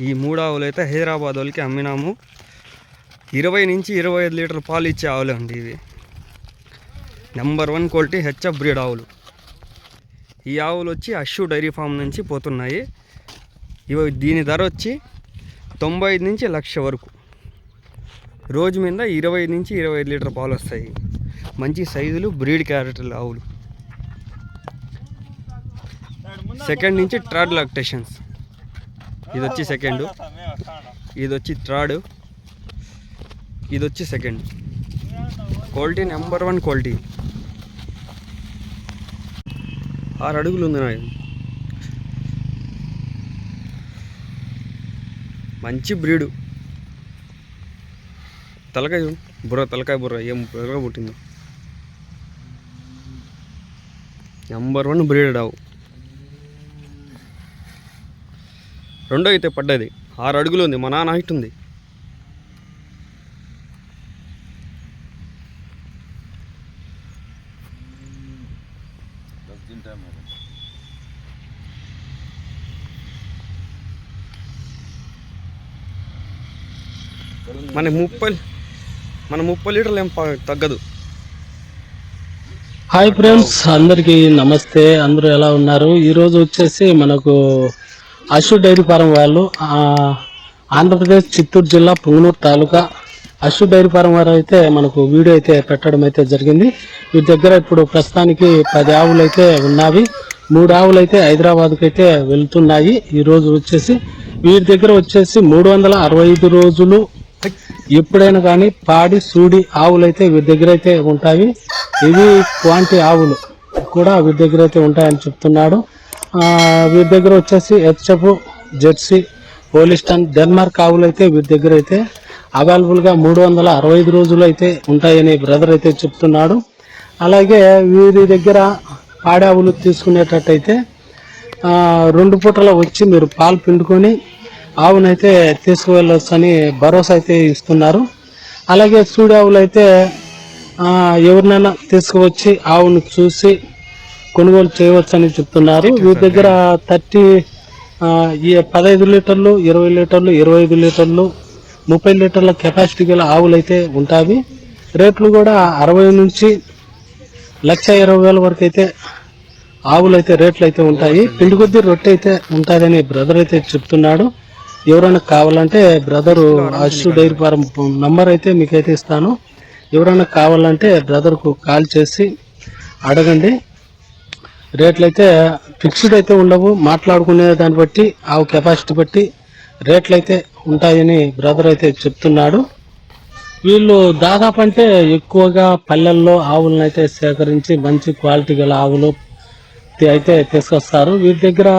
ఈ మూడు ఆవులు అయితే హైదరాబాద్ వాళ్ళకి అమ్మినాము. ఇరవై నుంచి ఇరవై ఐదు లీటర్ల పాలు ఇచ్చే ఆవులు అండి ఇవి. Number one quality HF breed ఆవులు. ఈ ఆవులు వచ్చి అషు డైరీ ఫామ్ నుంచి పోతున్నాయి. ఇవి దీని ధర వచ్చి తొంభై ఐదు నుంచి లక్ష వరకు. రోజు మీద ఇరవై నుంచి ఇరవై ఐదు లీటర్ పాలు వస్తాయి. మంచి సైజులు బ్రీడ్ క్యారెక్టర్లు ఆవులు. సెకండ్ నుంచి థర్డ్ లాక్టేషన్స్. ఇది వచ్చి సెకండ్. ఇది వచ్చి థర్డ్. ఇది వచ్చి second. Quality number one quality. ఆరు అడుగులు ఉంది నాయ మంచి బ్రీడు. తలకాయ బుర్ర తలకాయ బుర్ర. ఏం బుర్ర పుట్టిందో. నెంబర్ వన్ బ్రీడ్ ఆవు. రెండో అయితే పడ్డది. ఆరు అడుగులు ఉంది. మా నాన్న హైట్ ఉంది. మన ముప్పై మన ముప్పై లీటర్లు ఏం తగ్గదు. హాయ్ ఫ్రెండ్స్ అందరికీ నమస్తే. అందరూ ఎలా ఉన్నారు? ఈరోజు వచ్చేసి మనకు అశు డైరీ ఫారం వాళ్ళు ఆంధ్రప్రదేశ్ చిత్తూరు జిల్లా పుంగనూరు తాలూకా అశు డైరీ ఫారం వారు అయితే మనకు వీడియో అయితే పెట్టడం అయితే జరిగింది. వీరి దగ్గర ఇప్పుడు ప్రస్తుతానికి పది ఆవులు అయితే ఉన్నవి. మూడు ఆవులు అయితే హైదరాబాద్కి అయితే వెళ్తున్నాయి. ఈ రోజు వచ్చేసి వీరి దగ్గర వచ్చేసి మూడు వందల అరవై ఐదు రోజులు ఎప్పుడైనా కానీ పాడి సూడి ఆవులు అయితే వీరి దగ్గర అయితే ఉంటాయి. ఇవి క్వాంటి ఆవులు కూడా వీరి దగ్గర అయితే ఉంటాయని చెప్తున్నాడు. వీరి దగ్గర వచ్చేసి హెచ్ఎఫ్ జెర్సీ పోలిస్టన్ డెన్మార్క్ ఆవులు అయితే వీరి దగ్గర అయితే అవైలబుల్గా మూడు వందల అరవై ఐదు రోజులు అయితే ఉంటాయని బ్రదర్ అయితే చెప్తున్నాడు. అలాగే వీరి దగ్గర పాడావులు ఆవులు తీసుకునేటట్టయితే రెండు పూటల వచ్చి మీరు పాలు పిండుకొని ఆవునైతే తీసుకువెళ్ళొచ్చని భరోసా అయితే ఇస్తున్నారు. అలాగే సూడి ఆవులు అయితే ఎవరినైనా తీసుకువచ్చి ఆవును చూసి కొనుగోలు చేయవచ్చని చెప్తున్నారు. వీరి దగ్గర థర్టీ పదహైదు లీటర్లు ఇరవై లీటర్లు ఇరవై ఐదు లీటర్లు ముప్పై లీటర్ల కెపాసిటీ గల ఆవులు అయితే ఉంటాయి. రేట్లు కూడా అరవై నుంచి లక్ష ఇరవై వేల వరకు అయితే ఆవులు అయితే రేట్లు అయితే ఉంటాయి. పిండి కొద్ది రొట్టె అయితే ఉంటుందని బ్రదర్ అయితే చెప్తున్నాడు. ఎవరైనా కావాలంటే brother Ashu dairy farm number అయితే మీకైతే ఇస్తాను. ఎవరైనా కావాలంటే బ్రదర్కు కాల్ చేసి అడగండి. రేట్లు అయితే ఫిక్స్డ్ అయితే ఉండవు. మాట్లాడుకునే దాన్ని బట్టి ఆవు కెపాసిటీ బట్టి రేట్లు అయితే ఉంటాయని బ్రదర్ అయితే చెప్తున్నాడు. వీళ్ళు దాదాపు అంటే ఎక్కువగా పల్లెల్లో ఆవులను అయితే సేకరించి మంచి క్వాలిటీ గల ఆవులు అయితే తీసుకొస్తారు. వీరి దగ్గర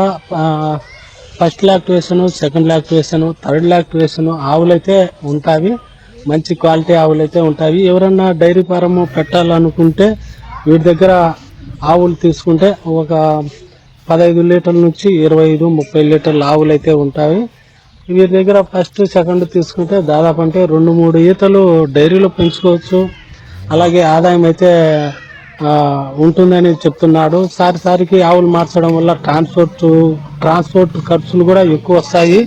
first lactation second lactation third lactation ఆవులు అయితే ఉంటాయి. మంచి క్వాలిటీ ఆవులు అయితే ఉంటాయి. ఎవరన్నా డైరీ ఫారం పెట్టాలనుకుంటే వీరి దగ్గర ఆవులు తీసుకుంటే ఒక పదహైదు లీటర్ల నుంచి ఇరవై ఐదు ముప్పై లీటర్ల ఆవులు అయితే ఉంటాయి. వీరి దగ్గర ఫస్ట్ సెకండ్ తీసుకుంటే దాదాపు అంటే రెండు మూడు ఈతలు డైరీలో పెంచుకోవచ్చు. అలాగే ఆదాయం అయితే ఉంటుందని చెప్తున్నాడు. సారి సారికి ఆవులు మార్చడం వల్ల ట్రాన్స్పోర్ట్ ట్రాన్స్పోర్ట్ ఖర్చులు కూడా ఎక్కువ వస్తాయి.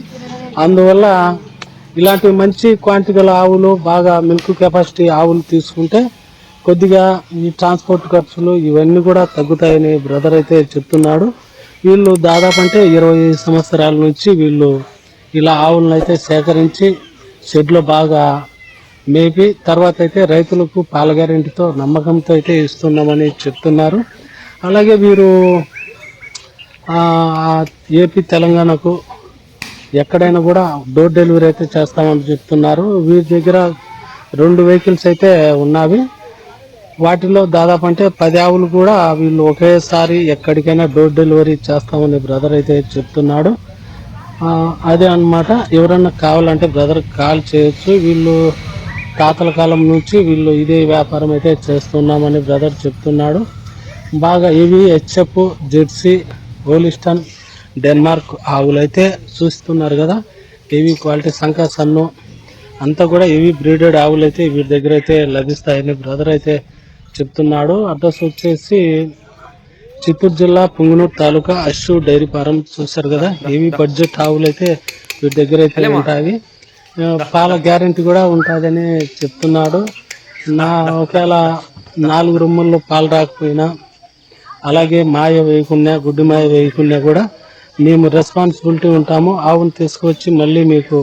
అందువల్ల ఇలాంటి మంచి క్వాంటిటీ గల ఆవులు బాగా మిల్క్ కెపాసిటీ ఆవులు తీసుకుంటే కొద్దిగా ఈ ట్రాన్స్పోర్ట్ ఖర్చులు ఇవన్నీ కూడా తగ్గుతాయని బ్రదర్ అయితే చెప్తున్నాడు. వీళ్ళు దాదాపు అంటే ఇరవై సంవత్సరాల నుంచి వీళ్ళు ఇలా ఆవులను అయితే సేకరించి షెడ్లో బాగా మేపి తర్వాత అయితే రైతులకు పాల గ్యారెంటీతో నమ్మకంతో అయితే ఇస్తున్నామని చెప్తున్నారు. అలాగే వీరు ఏపీ తెలంగాణకు ఎక్కడైనా కూడా డోర్ డెలివరీ అయితే చేస్తామని చెప్తున్నారు. వీరి దగ్గర రెండు వెహికల్స్ అయితే ఉన్నవి. వాటిలో దాదాపు అంటే పది ఆవులు కూడా వీళ్ళు ఒకేసారి ఎక్కడికైనా డోర్ డెలివరీ చేస్తామని బ్రదర్ అయితే చెప్తున్నాడు. అదే అన్నమాట. ఎవరన్నా కావాలంటే బ్రదర్ కాల్ చేయొచ్చు. వీళ్ళు తాతల కాలం నుంచి వీళ్ళు ఇదే వ్యాపారం అయితే చేస్తున్నామని బ్రదర్ చెప్తున్నాడు. బాగా ఇవి హెచ్ఎఫ్ జెర్సీ హోలిస్టన్ డెన్మార్క్ ఆవులు అయితే చూస్తున్నారు కదా. ఇవి క్వాలిటీ సంఖ సన్ను. అంతా కూడా ఇవి బ్రీడెడ్ ఆవులు అయితే వీరి దగ్గర అయితే లభిస్తాయని బ్రదర్ అయితే చెప్తున్నాడు. అడ్రస్ వచ్చేసి చిత్తూరు జిల్లా పుంగనూరు తాలూకా అశ్వు డైరీ ఫారం చూశారు కదా? ఏవి బడ్జెట్ ఆవులు అయితే వీటి దగ్గర అయితే ఉంటాయి. పాల గ్యారెంటీ కూడా ఉంటుందని చెప్తున్నాడు. నా ఒకవేళ నాలుగు రొమ్ముల్లో పాలు రాకపోయినా అలాగే మాయ వేయకుండా గుడ్డి మాయ వేయకుండా కూడా మేము రెస్పాన్సిబిలిటీ ఉంటాము. ఆవును తీసుకొచ్చి మళ్ళీ మీకు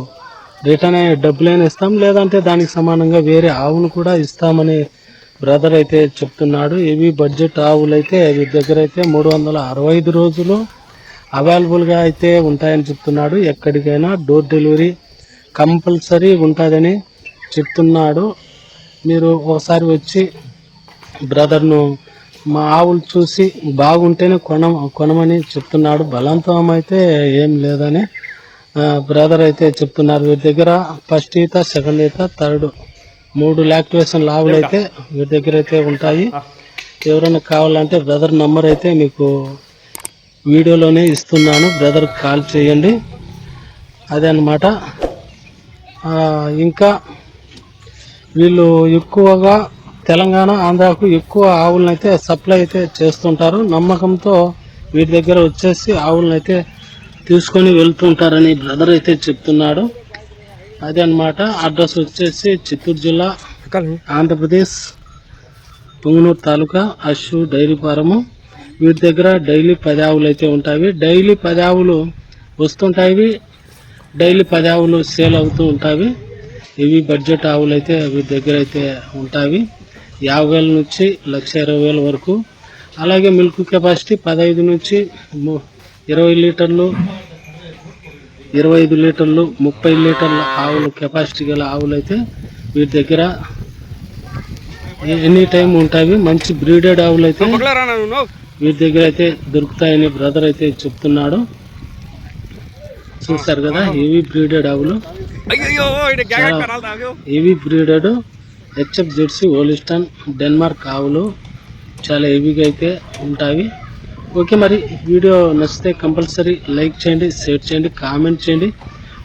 రిటర్న్ అయ్యే డబ్బులైనా ఇస్తాం. లేదంటే దానికి సమానంగా వేరే ఆవును కూడా ఇస్తామని బ్రదర్ అయితే చెప్తున్నాడు ఇవి బడ్జెట్ ఆవులు అయితే వీరి దగ్గర అయితే మూడు వందల అరవై ఐదు రోజులు అవైలబుల్గా అయితే ఉంటాయని చెప్తున్నాడు. ఎక్కడికైనా డోర్ డెలివరీ కంపల్సరీ ఉంటుందని చెప్తున్నాడు. మీరు ఒకసారి వచ్చి బ్రదర్ను మా ఆవులు చూసి బాగుంటేనే కొన కొనమని చెప్తున్నాడు. బలవంతం అయితే ఏం లేదని బ్రదర్ అయితే చెప్తున్నారు. వీరి దగ్గర ఫస్ట్ ఈత సెకండ్ ఈత థర్డ్ మూడు లాక్టివేషన్ ఆవులు అయితే వీరి దగ్గర అయితే ఉంటాయి. ఎవరైనా కావాలంటే బ్రదర్ నంబర్ అయితే మీకు వీడియోలోనే ఇస్తున్నాను. బ్రదర్ కాల్ చేయండి. అదే అన్నమాట. ఆ, ఇంకా వీళ్ళు ఎక్కువగా తెలంగాణ ఆంధ్రాకు ఎక్కువ ఆవులను అయితే సప్లై అయితే చేస్తుంటారు. నమ్మకంతో వీటి దగ్గర వచ్చేసి ఆవులను అయితే తీసుకొని వెళ్తుంటారని బ్రదర్ అయితే చెప్తున్నాడు. అదే అన్నమాట అడ్రస్ వచ్చేసి చిత్తూరు జిల్లా ఆంధ్రప్రదేశ్ పుంగనూరు తాలూకా అశ్వు డైరీ ఫారము. వీటి దగ్గర డైలీ పది ఆవులు అయితే ఉంటాయి. డైలీ పది ఆవులు వస్తుంటాయి. డైలీ పది ఆవులు సేల్ అవుతూ ఉంటాయి. ఇవి బడ్జెట్ ఆవులు అయితే వీటి దగ్గర అయితే ఉంటాయి. యాభై వేల నుంచి లక్ష ఇరవై వేల వరకు. అలాగే మిల్క్ కెపాసిటీ పదహైదు నుంచి ఇరవై లీటర్లు ఇరవై ఐదు లీటర్లు ముప్పై లీటర్ల ఆవులు కెపాసిటీ గల ఆవులు అయితే వీటి దగ్గర ఎనీ టైం ఉంటాయి. మంచి బ్రీడెడ్ ఆవులు అయితే వీటి దగ్గర అయితే దొరుకుతాయని బ్రదర్ అయితే చెప్తున్నాడు. చూస్తారు కదా హెవీ బ్రీడెడ్ ఆవులు. Heavy breeded HF Jersey Holstein Denmark ఆవులు. చాలా హెవీగా అయితే ఉంటాయి. ఓకే మరి వీడియో నచ్చితే కంపల్సరీ లైక్ చేయండి షేర్ చేయండి కామెంట్ చేయండి.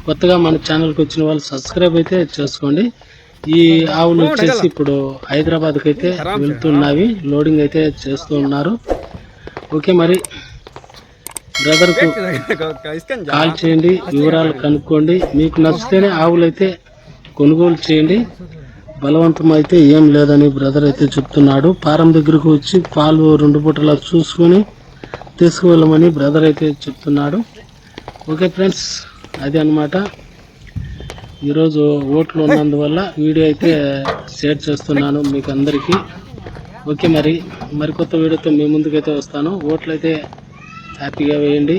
కొత్తగా మన ఛానల్కి వచ్చిన వాళ్ళు సబ్స్క్రైబ్ అయితే చేసుకోండి. ఈ ఆవులు వచ్చేసి ఇప్పుడు హైదరాబాద్కి అయితే వెళ్తున్నవి లోడింగ్ అయితే చేస్తూ ఉన్నారు. ఓకే మరి బ్రదర్కు కాల్ చేయండి వివరాలు కనుక్కోండి. మీకు నచ్చితేనే ఆవులు అయితే కొనుగోలు చేయండి. బలవంతం అయితే ఏం లేదని బ్రదర్ అయితే చెప్తున్నాడు. ఫారం దగ్గరకు వచ్చి పాలు రెండు పూటలా చూసుకొని తీసుకువెళ్ళమని బ్రదర్ అయితే చెప్తున్నాడు. ఓకే ఫ్రెండ్స్ అది అన్నమాట. ఈరోజు ఓట్లు ఉన్నందువల్ల వీడియో అయితే షేర్ చేస్తున్నాను మీకు అందరికీ ఓకే మరి మరికొత్త వీడియోతో మీ ముందుకైతే వస్తాను. ఓట్లు అయితే హ్యాపీగా వేయండి.